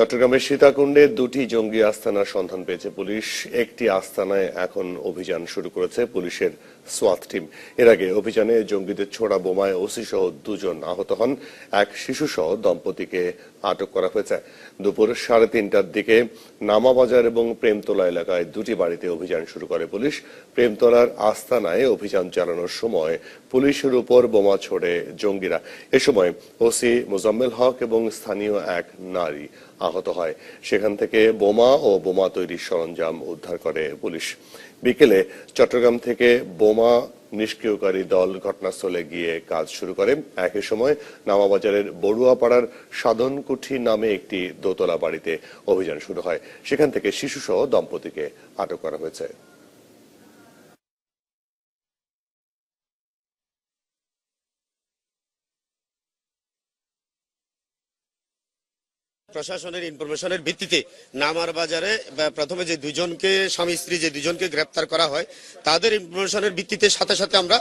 চট্টগ্রামের সীতাকুণ্ডে দুটি জঙ্গি আস্তানার সন্ধান পেয়েছে পুলিশ। একটি আস্তানায় এখন অভিযান শুরু করেছে পুলিশের সোয়াত টিম এর আগে অভিযানে জঙ্গিদের ছোড়া বোমায় ওসি সহ দুজন আহত হন। এক শিশু সহ দম্পতিকে আটক করা হয়েছে। দুপুর সাড়ে তিনটার দিকে নামাবাজার এবং প্রেমতলা এলাকায় দুটি বাড়িতে অভিযান শুরু করে পুলিশ। প্রেমতলার আস্তানায় অভিযান চালানোর সময় পুলিশের উপর বোমা ছোড়ে জঙ্গিরা। এ সময় ওসি মোজাম্মেল হক এবং স্থানীয় এক নারী আহত হয়। সেখান থেকে বোমা ও বোমা তৈরির সরঞ্জাম উদ্ধার করে পুলিশ। বিকেলে চট্টগ্রাম থেকে বোমা নিষ্ক্রিয়কারী দল ঘটনাস্থলে গিয়ে কাজ শুরু করে। একই সময় নামাবাজারের বড়ুয়াপাড়ার সাধনকুঠি নামে একটি দোতলা বাড়িতে অভিযান শুরু হয়। সেখান থেকে শিশুসহ দম্পতিকে আটক করা হয়েছে। প্রশাসনের ইনফরমেশনের ভিত্তিতে নামার বাজারে প্রথমে যে দুজনকে, স্বামী স্ত্রী যে দুজনকে গ্রেপ্তার করা হয়, তাদের ইনফরমেশনের ভিত্তিতে সাথে সাথে আমরা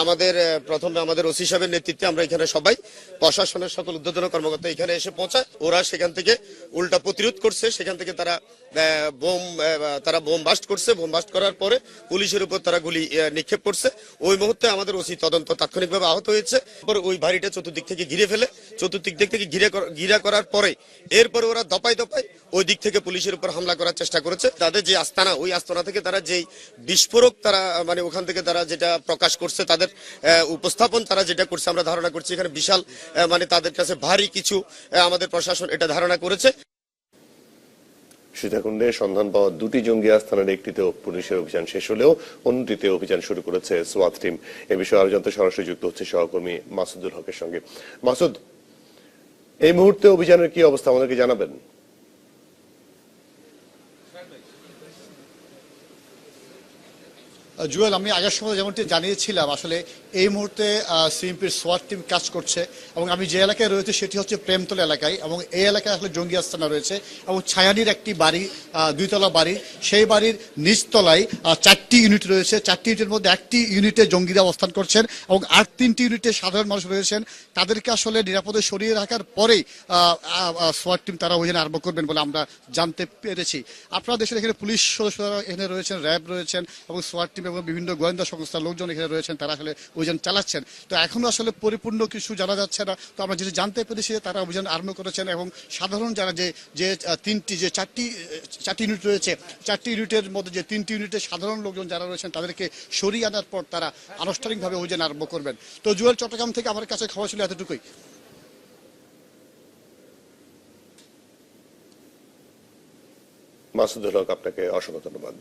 আমাদের প্রথমে আমাদের ওসি সাহেবের নেতৃত্বে আমরা এখানে সবাই প্রশাসনের সকল উদ্বোধন কর্মকর্তা এখানে এসে পৌঁছায়। ওরা সেখান থেকে উল্টা প্রতিরোধ করছে। সেখান থেকে তারা বোম তারা বোম বাস্ট করছে। বোম বাস্ট করার পরে পুলিশের উপর তারা গুলি নিক্ষেপ করছে। ওই মুহূর্তে আমাদের ওসি তদন্ত তাৎক্ষণিকভাবে আহত হয়েছে। ওই বাড়িটা চতুর্দিক থেকে ঘিরে ফেলে। চতুর্দিক দিক থেকে ঘিরে ঘিরা করার পরে এরপরে ওরা দপাই দপাই ওই দিক থেকে পুলিশের উপর হামলা করার চেষ্টা করেছে। তাদের যে আস্তানা, ওই আস্তানা থেকে তারা যেই বিস্ফোরক তারা মানে ওখান থেকে তারা যেটা প্রকাশ করছে, তাদের উপস্থাপন তারা যেটা করছে, আমরা ধারণা করছি এখানে বিশাল মানে তাদের কাছে ভারী কিছু আমাদের প্রশাসন এটা ধারণা করেছে। সীতাকুণ্ডে সন্ধান পাওয়া দুটি জঙ্গি আস্থানের একটিতে পুলিশের অভিযান শেষ হলেও অন্যটিতে অভিযান শুরু করেছে সোয়াত টিম। এ বিষয়ে আরও জানতে সরাসরি যুক্ত হচ্ছে সহকর্মী মাসুদুল হকের সঙ্গে। মাসুদ এই মুহূর্তে অভিযানের কি অবস্থা আমাদেরকে জানাবেন? জুয়েল, আমি আগের সময় যেমনটি জানিয়েছিলাম, আসলে এই মুহূর্তে সিএমপির সোয়াট টিম কাজ করছে এবং আমি যে এলাকায় রয়েছে সেটি হচ্ছে প্রেমতলা এলাকায় এবং এই এলাকায় আসলে জঙ্গি আস্তানা রয়েছে এবং ছায়ানির একটি বাড়ি দুইতলা বাড়ি, সেই বাড়ির নিচতলায় চারটি ইউনিট রয়েছে। চারটি ইউনিটের মধ্যে একটি ইউনিটে জঙ্গিরা অবস্থান করছেন এবং আর তিনটি ইউনিটে সাধারণ মানুষ রয়েছেন। তাদেরকে আসলে নিরাপদে সরিয়ে রাখার পরেই সোয়াট টিম তারা অভিযান আরম্ভ করবেন বলে আমরা জানতে পেরেছি। আপনারা দেশের এখানে পুলিশ সদস্যরা এখানে রয়েছেন, র্যাব রয়েছেন এবং সোয়াট টিম এবং বিভিন্ন গোয়েন্দা সংস্থার লোকজন এখানে রয়েছেন, তারা আসলে অভিযান চালাচ্ছেন। তো এখনও আসলে পরিপূর্ণ কিছু জানা যাচ্ছে না। তো আমরা যেটা জানতে পেরেছি যে তারা অভিযান আরম্ভ করেছেন এবং সাধারণ যারা যে যে তিনটি, যে চারটি চারটি ইউনিট রয়েছে, চারটি ইউনিটের মধ্যে যে তিনটি ইউনিটের সাধারণ লোকজন যারা রয়েছেন, তাদেরকে সরিয়ে আনার পর তারা আনুষ্ঠানিকভাবে অভিযান আরম্ভ করবেন। তো জুয়েল চট্টগ্রাম থেকে আমার কাছে খবর ছিল এতটুকুই। মাসুদুল হক, আপনাকে অসংখ্য ধন্যবাদ।